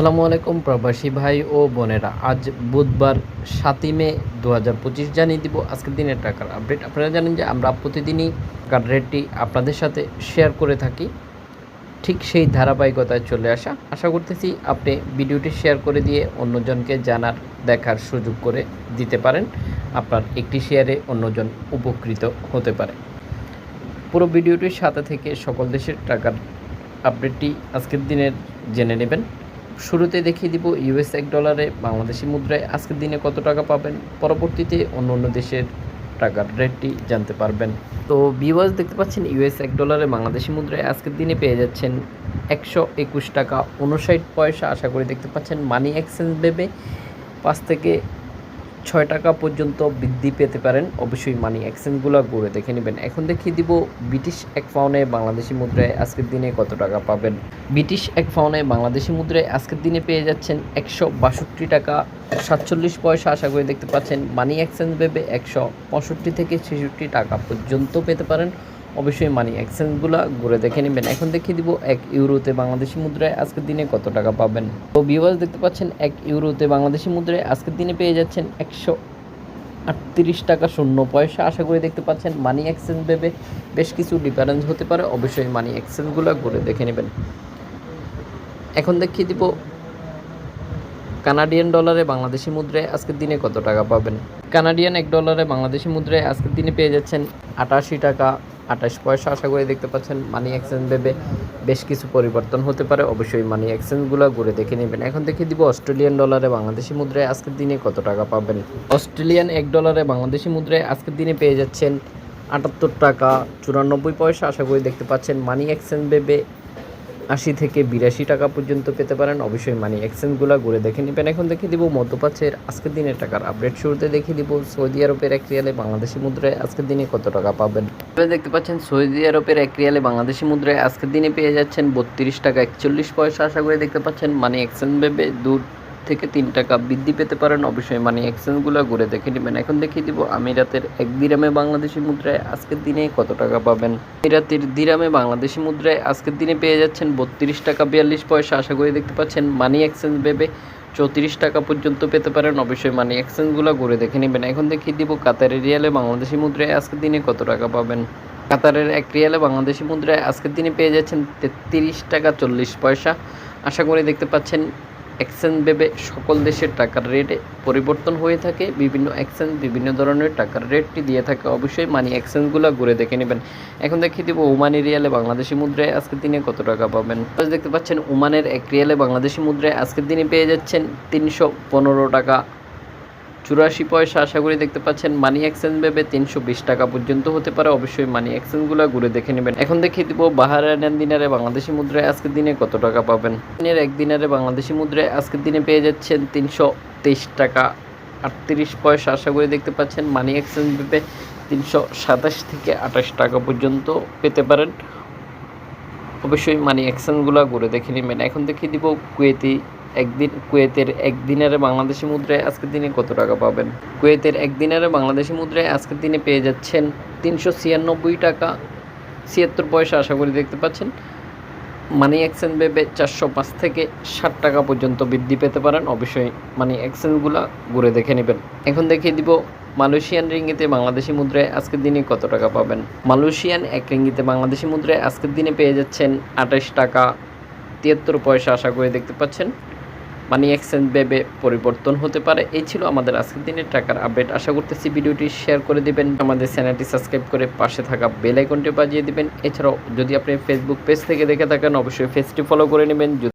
আসসালামু আলাইকুম প্রবাসী ভাই ও বোনেরা। আজ বুধবার সাতই মে দু হাজার পঁচিশ জানিয়ে দিব আজকের দিনের টাকার আপডেট। আপনারা জানেন যে আমরা প্রতিদিনই টাকার রেটটি আপনাদের সাথে শেয়ার করে থাকি। ঠিক সেই ধারাবাহিকতায় চলে আসা। আশা করতেছি আপনি ভিডিওটি শেয়ার করে দিয়ে অন্যজনকে জানার, দেখার সুযোগ করে দিতে পারেন। আপনার একটি শেয়ারে অন্যজন উপকৃত হতে পারে। পুরো ভিডিওটির সাথে থেকে সকল দেশের টাকার আপডেটটি আজকের দিনের জেনে নেবেন। শুরুতে দেখিয়ে দিব ইউএস এক ডলারে বাংলাদেশি মুদ্রায় আজকের দিনে কত টাকা পাবেন? পরবর্তীতে অন্য অন্য দেশের টাকার রেটটি জানতে পারবেন। তো বিওয়াজ দেখতে পাচ্ছেন ইউএস এক ডলারে বাংলাদেশি মুদ্রায় আজকের দিনে পেয়ে যাচ্ছেন একশো একুশ টাকা। উনষাট পয়সা আশা করি দেখতে পাচ্ছেন। মানি এক্সচেঞ্জ ভেবে পাঁচ থেকে ছয় টাকা পর্যন্ত বৃদ্ধি পেতে পারেন। অবশ্যই মানি এক্সচেঞ্জগুলো ঘুরে দেখে নেবেন। এখন দেখিয়ে দিব ব্রিটিশ এক পাউনে বাংলাদেশি মুদ্রায় আজকের দিনে কত টাকা পাবেন। ব্রিটিশ এক পাউনে বাংলাদেশি মুদ্রায় আজকের দিনে পেয়ে যাচ্ছেন একশো বাষট্টি টাকা সাতচল্লিশ পয়সা। আশা করে দেখতে পাচ্ছেন মানি এক্সচেঞ্জ ভেবে একশো পঁয়ষট্টি থেকে ছেষট্টি টাকা পর্যন্ত পেতে পারেন। অবশ্যই মানি এক্সচেঞ্জগুলো ঘুরে দেখে নেবেন। এখন দেখিয়ে দিব এক ইউরোতে বাংলাদেশি মুদ্রায় আজকের দিনে কত টাকা পাবেন। তো ভিউয়ার্স দেখতে পাচ্ছেন, এক ইউরোতে বাংলাদেশি মুদ্রায় আজকের দিনে পেয়ে যাচ্ছেন একশো আটত্রিশ টাকা শূন্য পয়সা। আশা করি দেখতে পাচ্ছেন মানি এক্সচেঞ্জ ভেবে বেশ কিছু ডিফারেন্স হতে পারে। অবশ্যই মানি এক্সচেঞ্জগুলো ঘুরে দেখে নেবেন। এখন দেখিয়ে দিব কানাডিয়ান ডলারে বাংলাদেশি মুদ্রায় আজকের দিনে কত টাকা পাবেন। কানাডিয়ান এক ডলারে বাংলাদেশি মুদ্রায় আজকের দিনে পেয়ে যাচ্ছেন আটাশি টাকা আঠাশ পয়সা আশা করি দেখতে পাচ্ছেন মানি এক্সচেঞ্জ ভেবে বেশ কিছু পরিবর্তন হতে পারে, অবশ্যই মানি এক্সচেঞ্জগুলো ঘুরে দেখে নেবেন। এখন দেখে দিব অস্ট্রেলিয়ান ডলারে বাংলাদেশি মুদ্রায় আজকের দিনে কত টাকা পাবেন। অস্ট্রেলিয়ান এক ডলারে বাংলাদেশি মুদ্রায় আজকের দিনে পেয়ে যাচ্ছেন আটাত্তর টাকা চুরানব্বই পয়সা। আশা করি দেখতে পাচ্ছেন মানি এক্সচেঞ্জ ভেবে আশি থেকে বিরাশি টাকা পর্যন্ত পেতে পারেন। অবশ্যই মানি এক্সচেঞ্জগুলো ঘুরে দেখে নেবেন। এখন দেখে দিব মধ্যপ্রাচ্যের আজকের দিনের টাকার আপডেট। শুরুতে দেখে দিব সৌদি আরবের এক রিয়ালে বাংলাদেশি মুদ্রায় আজকের দিনে কত টাকা পাবেন। দেখতে পাচ্ছেন সৌদি আরবের এক রিয়ালে বাংলাদেশি মুদ্রায় আজকের দিনে পেয়ে যাচ্ছেন বত্রিশ টাকা একচল্লিশ পয়সা। আশা করে দেখতে পাচ্ছেন মানি এক্সচেঞ্জ ভেবে দু থেকে তিন টাকা বৃদ্ধি পেতে পারেন। অবশ্যই মানি এক্সচেঞ্জগুলো ঘুরে দেখে নেবেন। এখন দেখিয়ে দিব আমিরাতের এক দিরামে বাংলাদেশি মুদ্রায় আজকের দিনে কত টাকা পাবেন। আমিরাতের দিরামে বাংলাদেশি মুদ্রায় আজকের দিনে পেয়ে যাচ্ছেন বত্রিশ টাকা বিয়াল্লিশ পয়সা। আশা করি দেখতে পাচ্ছেন মানি এক্সচেঞ্জ ভেবে চৌত্রিশ টাকা পর্যন্ত পেতে পারেন। অবশ্যই মানি এক্সচেঞ্জগুলো ঘুরে দেখে নেবেন। এখন দেখিয়ে দিব কাতারের রিয়ালে বাংলাদেশি মুদ্রায় আজকের দিনে কত টাকা পাবেন। কাতারের এক রিয়ালে বাংলাদেশি মুদ্রায় আজকের দিনে পেয়ে যাচ্ছেন তেত্রিশ টাকা চল্লিশ পয়সা। আশা করি দেখতে পাচ্ছেন এক্সচেঞ্জ ভেবে সকল দেশের টাকার রেটে পরিবর্তন হয়ে থাকে, বিভিন্ন এক্সচেঞ্জ বিভিন্ন ধরনের টাকার রেটটি দিয়ে থাকে। অবশ্যই মানি এক্সচেঞ্জগুলো ঘুরে দেখে নেবেন। এখন দেখিয়ে দিব ওমানি রিয়ালে বাংলাদেশি মুদ্রায় আজকের দিনে কত টাকা পাবেন। দেখতে পাচ্ছেন ওমানের এক রিয়ালে বাংলাদেশি মুদ্রায় আজকের দিনে পেয়ে যাচ্ছেন তিনশো পনেরো টাকা। চুরাশি পয়সা আশা করি দেখতে পাচ্ছেন মানি এক্সচেঞ্জ ভেবে তিনশো বিশ টাকা পর্যন্ত হতে পারে। অবশ্যই মানি এক্সচেঞ্জগুলো ঘুরে দেখে নেবেন। এখন দেখিয়ে দিব বাহারান দিনারে বাংলাদেশি মুদ্রায় আজকের দিনে কত টাকা পাবেন। দিনের এক দিনারে বাংলাদেশি মুদ্রায় আজকের দিনে পেয়ে যাচ্ছেন তিনশো তেইশ টাকা আটত্রিশ পয়সা আশা করি দেখতে পাচ্ছেন। মানি এক্সচেঞ্জ ভেবে তিনশো সাতাশ থেকে আঠাশ টাকা পর্যন্ত পেতে পারেন। অবশ্যই মানি এক্সচেঞ্জগুলো ঘুরে দেখে নেবেন। এখন দেখিয়ে দিব কুয়েতি একদিন কুয়েতের একদিনের বাংলাদেশি মুদ্রায় আজকের দিনে কত টাকা পাবেন? কুয়েতের একদিনের বাংলাদেশি মুদ্রায় আজকের দিনে পেয়ে যাচ্ছেন তিনশো ছিয়ানব্বই টাকা ছিয়াত্তর পয়সা আশা করি দেখতে পাচ্ছেন। মানি এক্সচেঞ্জ ভেবে চারশো পাঁচ থেকে ষাট টাকা পর্যন্ত বৃদ্ধি পেতে পারেন। অবশ্যই মানি এক্সচেঞ্জগুলো ঘুরে দেখে নেবেন। এখন দেখিয়ে দিব মালয়েশিয়ান রিঙ্গিতে বাংলাদেশি মুদ্রায় আজকের দিনে কত টাকা পাবেন। মালয়েশিয়ান এক রিঙ্গিতে বাংলাদেশি মুদ্রায় আজকের দিনে পেয়ে যাচ্ছেন আঠাশ টাকা তিয়াত্তর পয়সা আশা করে দেখতে পাচ্ছেন। মানি এক্সচেঞ্জ ভেবে পরিবর্তন হতে পারে। এই ছিল আমাদের আজকের দিনের টাকার আপডেট। আশা করতেছি ভিডিওটি শেয়ার করে দিবেন। আমাদের চ্যানেলটি সাবস্ক্রাইব করে পাশে থাকা বেল আইকনটি বাজিয়ে দিবেন। এছাড়াও যদি আপনি ফেসবুক পেজ থেকে দেখে থাকেন, অবশ্যই পেজটি ফলো করে নেবেন।